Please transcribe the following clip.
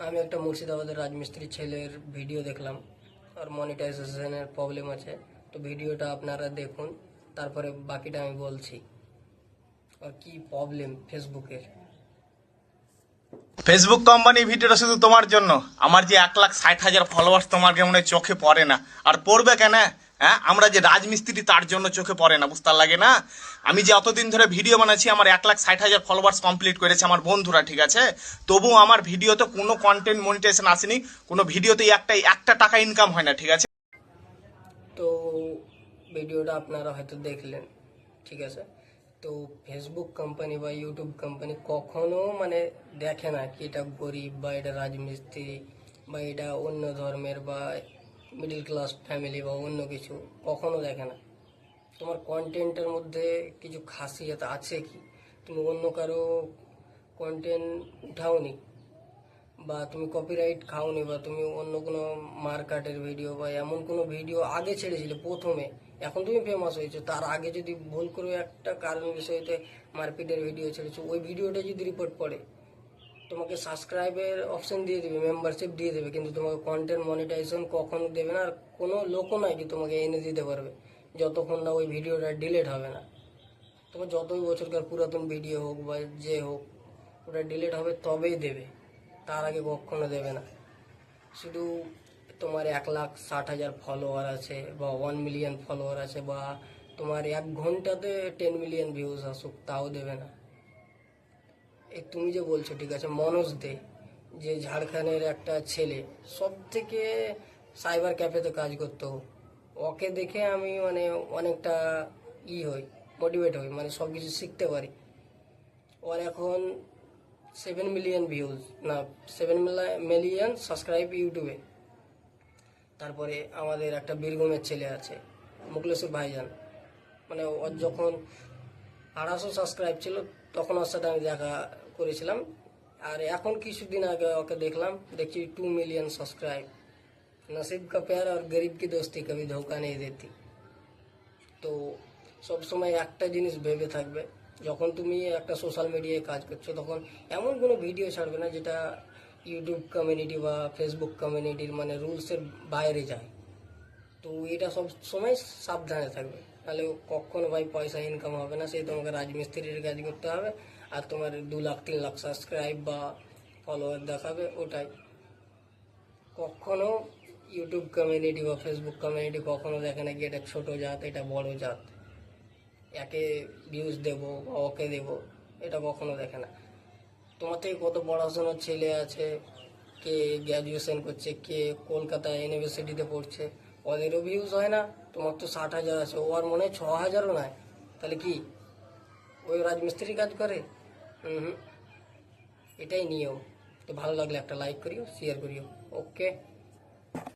আমি একটা মুর্শিদাবাদের রাজমিস্ত্রি ছেলের ভিডিও দেখলাম। আর মনিটাইজেশনের প্রবলেম আছে। তো ভিডিওটা আপনারা দেখুন, তারপরে বাকিটা আমি বলছি। আর কি প্রবলেম ফেসবুকের ফেসবুক কোম্পানি ভিডিওটা শুধু তোমার জন্য। আমার যে এক লাখ ষাট হাজার ফলোয়ার্স তোমার কেমন চোখে পড়ে না? আর পড়বে কেন? হ্যাঁ? আমরা যে রাজমিস্ত্রি তার জন্য চোখে পড়ে না, বুঝতে লাগে না? আমি যে অতদিন ধরে ভিডিও বানাচ্ছি, আমার এক লাখ ষাট হাজার ফলোয়ার্স কমপ্লিট করেছে আমার বন্ধুরা, ঠিক আছে? তবুও আমার ভিডিওতে কোনো কন্টেন্ট মনিটেশন আসেনি, কোনো ভিডিওতে একটা একটা টাকা ইনকাম হয় না, ঠিক আছে? তো ভিডিওটা আপনারা হয়তো দেখলেন, ঠিক আছে? তো ফেসবুক কোম্পানি বা ইউটিউব কোম্পানি কখনো মানে দেখে না কি এটা গরিব বা এটা রাজমিস্ত্রি বা এটা অন্য ধর্মের বা মিডিল ক্লাস ফ্যামিলি বা অন্য কিছু কখনো দেখে না। তোমার কন্টেন্টের মধ্যে কিছু খাসিয়ত আছে কি? তুমি অন্য কারও কন্টেন্ট উঠাওনি বা তুমি কপিরাইট খাওনি বা তুমি অন্য কোনো মার্কাটের ভিডিও বা এমন কোনো ভিডিও আগে ছেড়েছিলে প্রথমে, এখন তুমি ফেমাস হয়েছো, তার আগে যদি ভুল করে একটা কারণ বিষয়তে মারপিটের ভিডিও ছেড়েছো, ওই ভিডিওটা যদি রিপোর্ট পড়ে তোমাকে সাবস্ক্রাইবের অপশন দিয়ে দেবে মেম্বারশিপ দিয়ে দেবে, কিন্তু তোমাকে কন্টেন্ট মনিটাইজেশন কখনো দেবে না আর কোনো লোকও নাই কি তোমাকে এনে দিতে পারবে। যতক্ষণ না ওই ভিডিওটা ডিলেট হবে না। তোমার যতই বছরকার পুরাতন ভিডিও হোক বা যে হোক, ওটা ডিলিট হবে তবেই দেবে। তার আগে কখনো দেবে না। শুধু তোমার এক লাখ ষাট হাজার ফলোয়ার আছে বা ওয়ান মিলিয়ন ফলোয়ার আছে বা তোমার এক ঘন্টাতে টেন মিলিয়ন ভিউজ আসুক, তাও দেবে না। তুমি যে বলছো, ঠিক আছে, মনোজ দে, যে ঝাড়খণ্ডের একটা ছেলে সব থেকে সাইবার ক্যাফেতে কাজ করতো, ওকে দেখে আমি মানে অনেকটা ই হই মোটিভেট হই মানে সব কিছু শিখতে পারি। ওর এখন সেভেন মিলিয়ন ভিউজ না সেভেন মিলিয়ন সাবস্ক্রাইব ইউটিউবে তারপরে আমাদের একটা বীরভূমের ছেলে আছে মুকলেশ্বর ভাইজান। মানে ওর যখন আড়াইশো সাবস্ক্রাইব ছিল, তখন ওর সাথে আমি দেখা করেছিলাম। আর এখন কিছুদিন আগে ওকে দেখলাম, দেখছি টু মিলিয়ন সাবস্ক্রাইব নসিব কা প্যার আর গরিব কি দোস্তি, কবি ধোকা নেই দেতি। তো সবসময় একটা জিনিস ভেবে থাকবে, যখন তুমি একটা সোশ্যাল মিডিয়ায় কাজ করছ, তখন এমন কোনো ভিডিও ছাড়বে না, যেটা ইউটিউব কমিউনিটি বা ফেসবুক কমিউনিটির মানে রুলসের বাইরে যায়। তো এটা সব সময় সাবধানে থাকবে। তাহলে কখনো ভাই পয়সা ইনকাম হবে না সেই তোমাকে রাজমিস্ত্রির কাজ করতে হবে আর তোমার দু লাখ, তিন লাখ সাবস্ক্রাইব বা ফলোয়ার দেখাবে, ওটাই। কখনো ইউটিউব কমিউনিটি বা ফেসবুক কমিউনিটি কখনো দেখে না কি এটা ছোট জাত, এটা বড় জাত। একে ভিউজ দেব বা ওকে দেব, এটা কখনো দেখে না। তোমার থেকে কত পড়াশোনার ছেলে আছে, কে গ্র্যাজুয়েশন করছে, কে কলকাতা ইউনিভার্সিটিতে পড়ছে ওদেরও ভিউজ হয় না তোমার তো ষাট হাজার আছে ও আর মনে হয় ছ হাজারও নয় তাহলে কি ওই রাজমিস্ত্রি কাজ করে হুম হুম এটাই নিয়ম তো ভালো লাগলে একটা লাইক করিও শেয়ার করিও ওকে